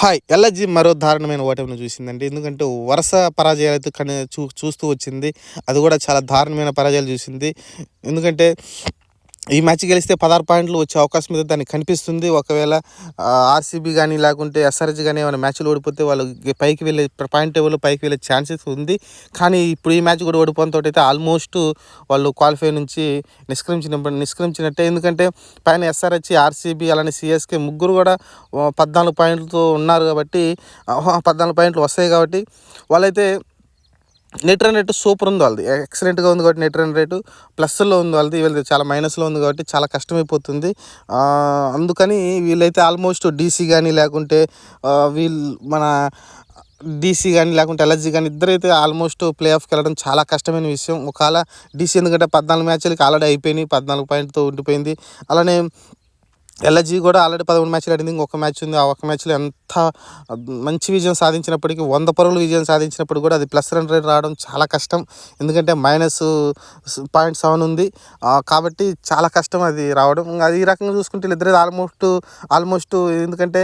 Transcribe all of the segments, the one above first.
Hi LIG మరో దారుణమైన ఓటమిని చూసిందండి. ఎందుకంటే వరుస పరాజయాలు అయితే కని చూ చూస్తూ వచ్చింది. అది కూడా చాలా దారుణమైన పరాజయాలు చూసింది. ఎందుకంటే ఈ మ్యాచ్ గెలిస్తే పదహారు పాయింట్లు వచ్చే అవకాశం అయితే దానికి కనిపిస్తుంది. ఒకవేళ ఆర్సీబీ కానీ లేకుంటే ఎస్ఆర్ఎస్ కానీ ఏమైనా మ్యాచ్లు ఓడిపోతే వాళ్ళు పైకి వెళ్ళే పాయింట్ టేబుల్ పైకి వెళ్ళే ఛాన్సెస్ ఉంది. కానీ ఇప్పుడు ఈ మ్యాచ్ కూడా ఓడిపోవడంతో అయితే ఆల్మోస్ట్ వాళ్ళు క్వాలిఫై నుంచి నిష్క్రమించిన నిష్క్రమించినట్టే. ఎందుకంటే పైన ఎస్ఆర్హెచ్ ఆర్సీబీ అలానే సిఎస్కే ముగ్గురు కూడా పద్నాలుగు పాయింట్లతో ఉన్నారు కాబట్టి పద్నాలుగు పాయింట్లు వస్తాయి కాబట్టి వాళ్ళైతే నెట్ రన్ రేటు సూపర్ ఉంది వాళ్ళది. ఎక్సలెంట్గా ఉంది కాబట్టి నెట్ రన్ రేటు ప్లస్లో ఉంది వాళ్ళది. వీళ్ళది చాలా మైనస్లో ఉంది కాబట్టి చాలా కష్టమైపోతుంది. అందుకని వీళ్ళైతే ఆల్మోస్ట్ డీసీ కానీ లేకుంటే వీళ్ళు మన డీసీ కానీ లేకుంటే ఎల్ఎస్జీ కానీ ఇద్దరైతే ఆల్మోస్ట్ ప్లే ఆఫ్కి వెళ్ళడం చాలా కష్టమైన విషయం. ఒకవేళ డీసీ ఎందుకంటే పద్నాలుగు మ్యాచ్లకి ఆల్రెడీ అయిపోయినాయి. పద్నాలుగు పాయింట్తో ఉండిపోయింది. అలానే ఎల్ఐజీ కూడా ఆల్రెడీ పదమూడు మ్యాచ్లు ఆడింది ఇంకొక మ్యాచ్ ఉంది. ఆ ఒక మ్యాచ్లో ఎంత మంచి విజయం సాధించినప్పటికీ వంద పరుగులు విజయం సాధించినప్పుడు కూడా అది ప్లస్ రన్ రేట్ రావడం చాలా కష్టం. ఎందుకంటే మైనస్ పాయింట్ సెవెన్ ఉంది. కాబట్టి చాలా కష్టం అది రావడం. ఇంకా అది ఈ రకంగా చూసుకుంటే వీళ్ళిద్దరు ఆల్మోస్ట్ ఆల్మోస్ట్ ఎందుకంటే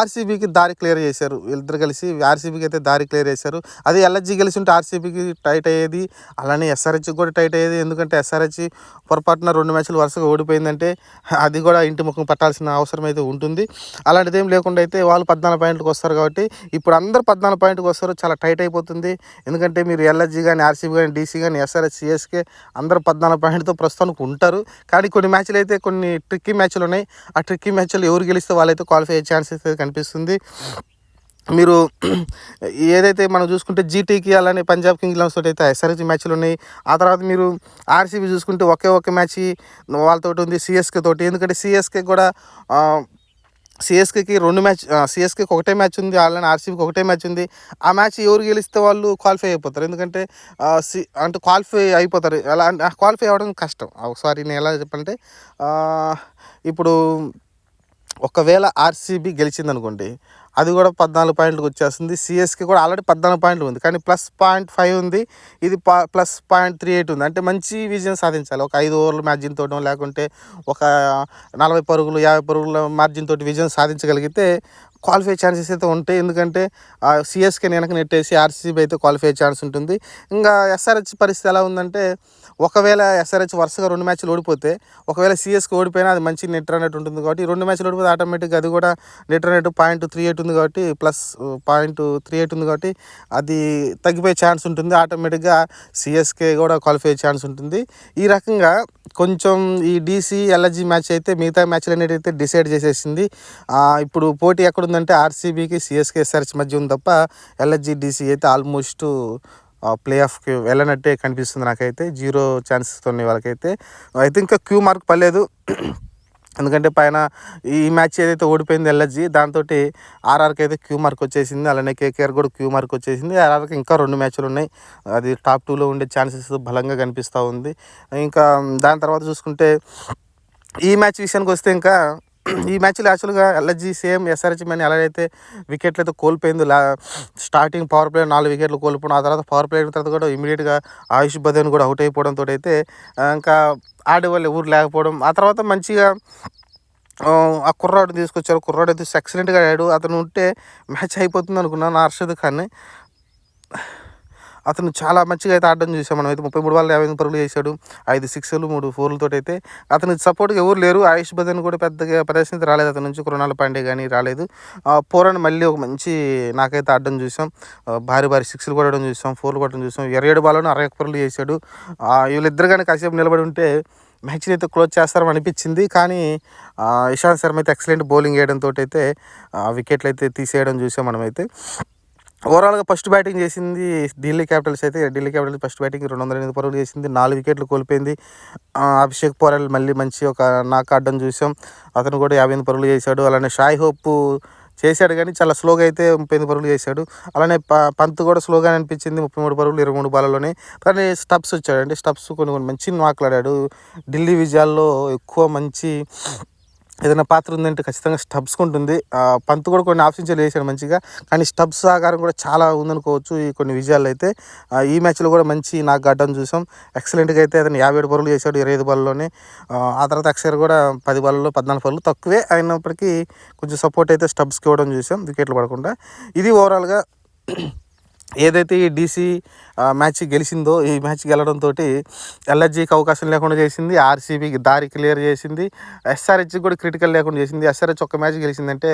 ఆర్సీబీకి దారి క్లియర్ చేశారు. వీళ్ళిద్దరు కలిసి ఆర్సీబీకి అయితే దారి క్లియర్ చేశారు. అది ఎల్ఐజీ కలిసి ఉంటే ఆర్సీబీకి టైట్ అయ్యేది అలానే ఎస్ఆర్హెచ్కి కూడా టైట్ అయ్యేది. ఎందుకంటే ఎస్ఆర్హెచ్ పొరపాటున రెండు మ్యాచ్లు వరుసగా ఓడిపోయిందంటే అది కూడా ఇంటి ముఖం పట్టాల్సిన అవసరం అయితే ఉంటుంది. అలాంటిది ఏం లేకుండా అయితే వాళ్ళు పద్నాలుగు పాయింట్లకు వస్తారు కాబట్టి ఇప్పుడు అందరు పద్నాలుగు పాయింట్కి వస్తారు. చాలా టైట్ అయిపోతుంది. ఎందుకంటే మీరు ఎల్ఎస్జీ కానీ ఆర్సీబీ కానీ డీసీ కానీ ఎస్ఆర్ఎస్ సిఎస్కే అందరు పద్నాలుగు పాయింట్తో ప్రస్తుతానికి ఉంటారు. కానీ కొన్ని మ్యాచ్లు అయితే కొన్ని ట్రిక్కీ మ్యాచ్లు ఉన్నాయి. ఆ ట్రిక్కీ మ్యాచ్లు ఎవరు గెలిస్తే వాళ్ళైతే క్వాలిఫై అయ్యే ఛాన్సెస్ అయితే కనిపిస్తుంది. మీరు ఏదైతే మనం చూసుకుంటే జీటీకి అలానే పంజాబ్ కింగ్స్ తోటి అయితే ఎస్ఆర్హెచ్ మ్యాచ్లు ఉన్నాయి. ఆ తర్వాత మీరు ఆర్సీబీ చూసుకుంటే ఒకే ఒక మ్యాచ్ వాళ్ళతో ఉంది సిఎస్కే తోటి. ఎందుకంటే సిఎస్కే కూడా సిఎస్కేకి రెండు మ్యాచ్ సిఎస్కేకి ఒకటే మ్యాచ్ ఉంది అలానే ఆర్సీబీకి ఒకటే మ్యాచ్ ఉంది. ఆ మ్యాచ్ ఎవరు గెలిస్తే వాళ్ళు క్వాలిఫై అయిపోతారు. ఎందుకంటే సి అంటే క్వాలిఫై అయిపోతారు. అలా అంటే క్వాలిఫై అవ్వడం కష్టం. సారీ నేను ఎలా చెప్పాలంటే ఇప్పుడు ఒకవేళ ఆర్సీబీ గెలిచింది అనుకోండి అది కూడా పద్నాలుగు పాయింట్లకు వచ్చేస్తుంది. సిఎస్కి కూడా ఆల్రెడీ పద్నాలుగు పాయింట్లు ఉంది. కానీ ప్లస్ పాయింట్ ఫైవ్ ఉంది. ఇది ప్లస్ పాయింట్ త్రీ ఎయిట్ ఉంది. అంటే మంచి విజయం సాధించాలి. ఒక ఐదు ఓవర్లు మ్యాజిన్ తోటం లేకుంటే ఒక నలభై పరుగులు యాభై పరుగుల మార్జిన్ తోటి విజయం సాధించగలిగితే క్వాలిఫై ఛాన్సెస్ అయితే ఉంటాయి. ఎందుకంటే సిఎస్కే వెనక నెట్టేసి ఆర్సీబీ అయితే క్వాలిఫై ఛాన్స్ ఉంటుంది. ఇంకా ఎస్ఆర్హెచ్ పరిస్థితి ఎలా ఉందంటే ఒకవేళ ఎస్ఆర్హెచ్ వరుసగా రెండు మ్యాచ్లు ఓడిపోతే ఒకవేళ సిఎస్కి ఓడిపోయినా అది మంచి నెట్ రన్ ఉంటుంది. కాబట్టి రెండు మ్యాచ్లు ఓడిపోతే ఆటోమేటిక్గా అది కూడా net run point three eight ఉంది కాబట్టి ప్లస్ పాయింట్ త్రీ ఎయిట్ ఉంది కాబట్టి అది తగ్గిపోయే ఛాన్స్ ఉంటుంది. ఆటోమేటిక్గా సిఎస్కే కూడా క్వాలిఫై అయ్యే ఛాన్స్ ఉంటుంది. ఈ రకంగా కొంచెం ఈ డీసీ ఎల్ఎస్జీ మ్యాచ్ అయితే మిగతా మ్యాచ్లు అనేటైతే డిసైడ్ చేసేసింది. ఇప్పుడు పోటీ ఎక్కడుందంటే ఆర్సీబీకి సిఎస్కే సెర్చ్ మధ్య ఉంది తప్ప ఎల్ఎస్జీ డీసీ అయితే ఆల్మోస్ట్ ప్లే ఆఫ్కి వెళ్ళనట్టే కనిపిస్తుంది నాకైతే. జీరో ఛాన్సెస్తో ఉన్నాయి వాళ్ళకైతే. అయితే ఇంకా క్యూ మార్క్ పర్లేదు ఎందుకంటే పైన ఈ మ్యాచ్ ఏదైతే ఓడిపోయింది ఎల్ఎస్జి దాంతో ఆర్ఆర్కి అయితే క్యూ మార్క్ వచ్చేసింది అలానే కేకేఆర్ కూడా క్యూ మార్క్ వచ్చేసింది. ఆర్ఆర్కి ఇంకా రెండు మ్యాచ్లు ఉన్నాయి. అది టాప్ టూలో ఉండే ఛాన్సెస్ బలంగా కనిపిస్తూ ఉంది. ఇంకా దాని తర్వాత చూసుకుంటే ఈ మ్యాచ్ విషయానికి వస్తే ఇంకా ఈ మ్యాచ్లో యాక్చువల్గా ఎల్ఎస్జి సేమ్ ఎస్ఆర్హెచ్ మ్యాన్ ఎలా అయితే వికెట్లు అయితే కోల్పోయింది లా స్టార్టింగ్ పవర్ ప్లే నాలుగు వికెట్లు కోల్పోవడం ఆ తర్వాత పవర్ ప్లే అయిన తర్వాత కూడా ఇమీడియట్గా ఆయుష్ బదన్ కూడా అవుట్ అయిపోవడంతో అయితే ఇంకా ఆడేవాళ్ళు ఎవరు లేకపోవడం ఆ తర్వాత మంచిగా ఆ, కుర్రాడు తీసుకొచ్చారు. కుర్రాడు అయితే ఎక్సలెంట్గా ఆడాడు. అతను ఉంటే మ్యాచ్ అయిపోతుంది అనుకున్నాను అర్షద్ ఖాన్. అతను చాలా మంచిగా అయితే ఆడడం చూసాం మనం. అయితే ముప్పై మూడు వాళ్ళ యాభై ఎనిమిది పరుగులు చేశాడు. ఐదు సిక్స్లు మూడు ఫోర్లతో అయితే అతను సపోర్ట్గా ఎవరు లేరు. ఆయుష్ బదన్ కూడా పెద్దగా ప్రదర్శన అయితే రాలేదు. అతని నుంచి కృణాల పాండే కానీ రాలేదు. ఆ, మళ్ళీ ఒక మంచి నాకైతే ఆడడం చూసాం. భారీ భారీ సిక్స్లు కొట్టడం చూసాం ఫోర్లు కొట్టడం చూసాం. ఎరేడు బాలను అరవై ఒక్క పరుగులు చేశాడు. వీళ్ళిద్దరు కానీ కాసేపు నిలబడి ఉంటే మ్యాచ్ని అయితే క్లోజ్ చేస్తారని అనిపించింది. కానీ ఇషాంత్ శర్మ అయితే ఎక్సలెంట్ బౌలింగ్ వేయడంతో అయితే వికెట్లు అయితే తీసేయడం చూసాం మనమైతే. ఓవరాల్గా ఫస్ట్ బ్యాటింగ్ చేసింది ఢిల్లీ క్యాపిటల్స్ అయితే. ఢిల్లీ క్యాపిటల్స్ ఫస్ట్ బ్యాటింగ్ రెండు వందల ఎనిమిది పరుగులు చేసింది. నాలుగు వికెట్లు కోల్పోయింది. అభిషేక్ పోరాల్ మళ్ళీ మంచి ఒక నాక్ ఆడడం చూసాం. అతను కూడా యాభై ఎనిమిది పరుగులు చేశాడు. అలానే షాయ్ హోప్ చేశాడు కానీ చాలా స్లోగా అయితే ముప్పై ఎనిమిది పరుగులు చేశాడు. అలానే ప పంత్ కూడా స్లోగా అనిపించింది. ముప్పై మూడు పరుగులు ఇరవై మూడు బాలలోనే కానీ స్టబ్స్ వచ్చాడు అంటే స్టబ్స్ కొన్ని కొన్ని మంచి మాట్లాడాడు ఢిల్లీ విజయాల్లో ఎక్కువ మంచి ఏదైనా పాత్ర ఉందంటే ఖచ్చితంగా స్టబ్స్ ఉంటుంది. పంత్ కూడా కొన్ని ఆప్షన్స్ వేసాడు మంచిగా. కానీ స్టబ్స్ ఆకారం కూడా చాలా ఉందనుకోవచ్చు ఈ కొన్ని విజయాలు అయితే. ఈ మ్యాచ్లో కూడా మంచి నాకు గడ్డం చూసాం. ఎక్సలెంట్గా అయితే అతను యాభై ఏడు బరువులు చేశాడు ఇరవై ఐదు బాల్లోనే ఆ తర్వాత అక్షర్ కూడా పది బాల్లో పద్నాలుగు బాల్లో తక్కువే అయినప్పటికీ కొంచెం సపోర్ట్ అయితే స్టబ్స్కి ఇవ్వడం చూసాం. వికెట్లు పడకుండా. ఇది ఓవరాల్గా ఏదైతే ఈ డీసీ మ్యాచ్ గెలిచిందో ఈ మ్యాచ్ గెలడంతో ఎల్ఎస్జీకి అవకాశం లేకుండా చేసింది ఆర్సీబీకి దారి క్లియర్ చేసింది ఎస్ఆర్హెచ్కి కూడా క్రిటికల్ లేకుండా చేసింది. ఎస్ఆర్హెచ్ ఒక మ్యాచ్ గెలిచిందంటే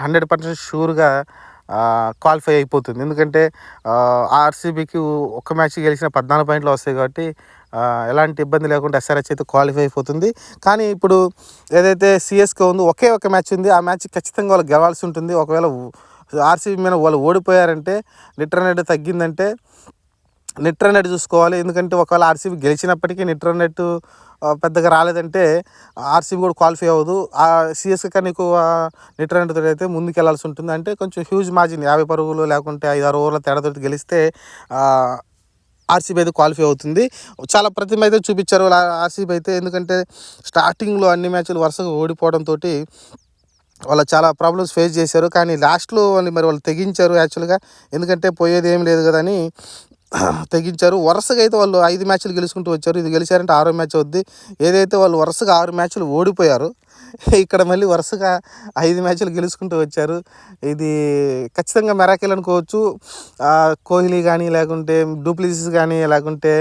హండ్రెడ్ పర్సెంట్ షూర్గా క్వాలిఫై అయిపోతుంది. ఎందుకంటే ఆర్సీబీకి ఒక మ్యాచ్ గెలిచిన పద్నాలుగు పాయింట్లు వస్తాయి కాబట్టి ఎలాంటి ఇబ్బంది లేకుండా ఎస్ఆర్హెచ్ అయితే క్వాలిఫై అయిపోతుంది. కానీ ఇప్పుడు ఏదైతే సిఎస్కే ఉందో ఒకే ఒక మ్యాచ్ ఉంది. ఆ మ్యాచ్ ఖచ్చితంగా వాళ్ళు గెలవాల్సి ఉంటుంది. ఒకవేళ ఆర్సీబీ మీద వాళ్ళు ఓడిపోయారంటే నెట్ రన్ రేట్ తగ్గిందంటే నెట్ రన్ రేట్ చూసుకోవాలి. ఎందుకంటే ఒకవేళ ఆర్సీబీ గెలిచినప్పటికీ నెట్ రన్ రేట్ పెద్దగా రాలేదంటే ఆర్సీబీ కూడా క్వాలిఫై అవ్వదు. ఆ సిఎస్కే కన్నా ఎక్కువ నెట్ రన్ రేట్ అయితే ముందుకు వెళ్ళాల్సి ఉంటుంది. అంటే కొంచెం హ్యూజ్ మార్జిన్ యాభై పరుగులు లేకుంటే ఐదు ఆరు ఓవర్ల తేడాతో గెలిస్తే ఆర్సీబీ అయితే క్వాలిఫై అవుతుంది. చాలా ప్రతిమ అయితే చూపించారు ఆర్సీబీ అయితే. ఎందుకంటే స్టార్టింగ్లో అన్ని మ్యాచ్లు వరుసగా ఓడిపోవడంతో వాళ్ళు చాలా ప్రాబ్లమ్స్ ఫేస్ చేశారు. కానీ లాస్ట్లో వాళ్ళు మరి వాళ్ళు తెగించారు యాక్చువల్గా ఎందుకంటే పోయేది ఏం లేదు కదా అని తెగించారు. వరుసగా అయితే వాళ్ళు ఐదు మ్యాచ్లు గెలుచుకుంటూ వచ్చారు. ఇది గెలిచారంటే ఆరో మ్యాచ్ వద్ది ఏదైతే వాళ్ళు వరుసగా ఆరు మ్యాచ్లు ఓడిపోయారు ఇక్కడ మళ్ళీ వరుసగా ఐదు మ్యాచ్లు గెలుచుకుంటూ వచ్చారు. ఇది ఖచ్చితంగా మెరాకిల్ అనుకోవచ్చు. కోహ్లీ కానీ లేకుంటే డూప్లిసిస్ కానీ లేకుంటే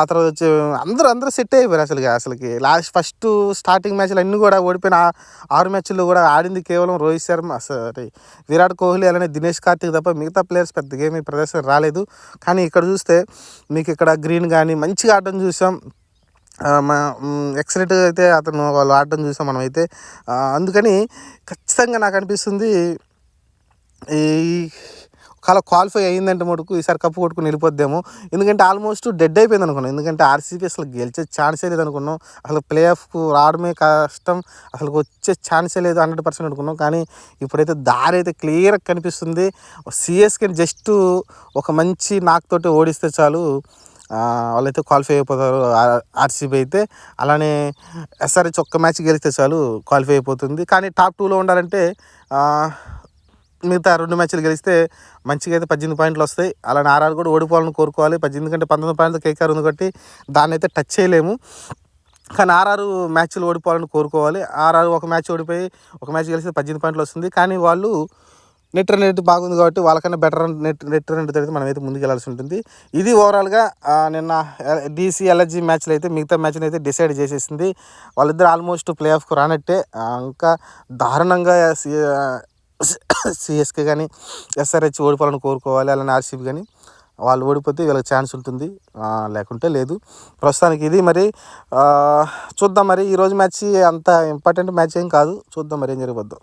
ఆ తర్వాత వచ్చి అందరూ అందరూ సెట్ అయిపోయారు అసలుకి అసలుకి. లాస్ట్ ఫస్ట్ స్టార్టింగ్ మ్యాచ్లు అన్నీ కూడా ఓడిపోయిన ఆరు మ్యాచ్లు కూడా ఆడింది కేవలం రోహిత్ శర్మ. సారీ విరాట్ కోహ్లీ అలానే దినేష్ కార్తిక్ తప్ప మిగతా ప్లేయర్స్ పెద్దగా ఏమీ ప్రదర్శన రాలేదు. కానీ ఇక్కడ చూస్తే మీకు ఇక్కడ గ్రీన్ కానీ మంచిగా ఆడటం చూసాం. మా ఎక్సలెంట్గా అయితే అతను వాళ్ళు ఆడటం చూసాం మనం అయితే అందుకని ఖచ్చితంగా నాకు అనిపిస్తుంది ఈ ఒకవేళ క్వాలిఫై అయ్యిందంటే మటుకు ఈసారి కప్పు కొట్టుకుని వెళ్ళిపోద్దేమో. ఎందుకంటే ఆల్మోస్ట్ డెడ్ అయిపోయింది అనుకున్నాం. ఎందుకంటే ఆర్సీబీ అసలు గెలిచే ఛాన్సే లేదు అనుకున్నాం అసలు ప్లే ఆఫ్కు రావడమే కష్టం. అసలు వచ్చే ఛాన్సే లేదు హండ్రెడ్ పర్సెంట్ అనుకున్నాం. కానీ ఇప్పుడైతే దారి అయితే క్లియర్గా కనిపిస్తుంది. సిఎస్కే జస్ట్ ఒక మంచి నాక్ తోటి ఓడిస్తే చాలు. వాళ్ళైతే క్వాలిఫై అయిపోతారు. ఆర్సీబీ అయితే అలానే ఎస్ఆర్హెచ్ ఒక్క మ్యాచ్ గెలిస్తే చాలు క్వాలిఫై అయిపోతుంది. కానీ టాప్ టూలో ఉండాలంటే మిగతా రెండు మ్యాచ్లు గెలిస్తే మంచిగా అయితే పద్దెనిమిది పాయింట్లు వస్తాయి. అలానే ఆర్ఆర్ కూడా ఓడిపోవాలని కోరుకోవాలి. పద్దెనిమిది కంటే పంతొమ్మిది పాయింట్లు కేకేఆర్ ఉంది కాబట్టి దాన్ని అయితే టచ్ చేయలేము. కానీ ఆర్ఆర్ మ్యాచ్లు ఓడిపోవాలని కోరుకోవాలి. ఆర్ఆర్ ఒక మ్యాచ్ ఓడిపోయి ఒక మ్యాచ్ గెలిస్తే పద్దెనిమిది పాయింట్లు వస్తుంది. కానీ వాళ్ళు నెట్ రన్ రేట్ బాగుంది కాబట్టి వాళ్ళకన్నా better net net run rate మనం అయితే ముందుకు వెళ్ళాల్సి ఉంటుంది. ఇది ఓవరాల్గా నిన్న డీసీ ఎల్ఎస్జీ మ్యాచ్లు అయితే మిగతా మ్యాచ్ని అయితే డిసైడ్ చేసేసింది. వాళ్ళిద్దరు ఆల్మోస్ట్ ప్లే ఆఫ్కు రానట్టే ఇంకా దారుణంగా సిఎస్కే కానీ ఎస్ఆర్హెచ్ ఓడిపోవాలని కోరుకోవాలి అలానే ఆర్సీబీ కానీ వాళ్ళు ఓడిపోతే వీళ్ళకి ఛాన్స్ ఉంటుంది. లేకుంటే లేదు. ప్రస్తుతానికి ఇది మరి చూద్దాం మరి. ఈరోజు మ్యాచ్ అంత ఇంపార్టెంట్ మ్యాచ్ ఏం కాదు. చూద్దాం మరి ఏం జరగబోద్దాం.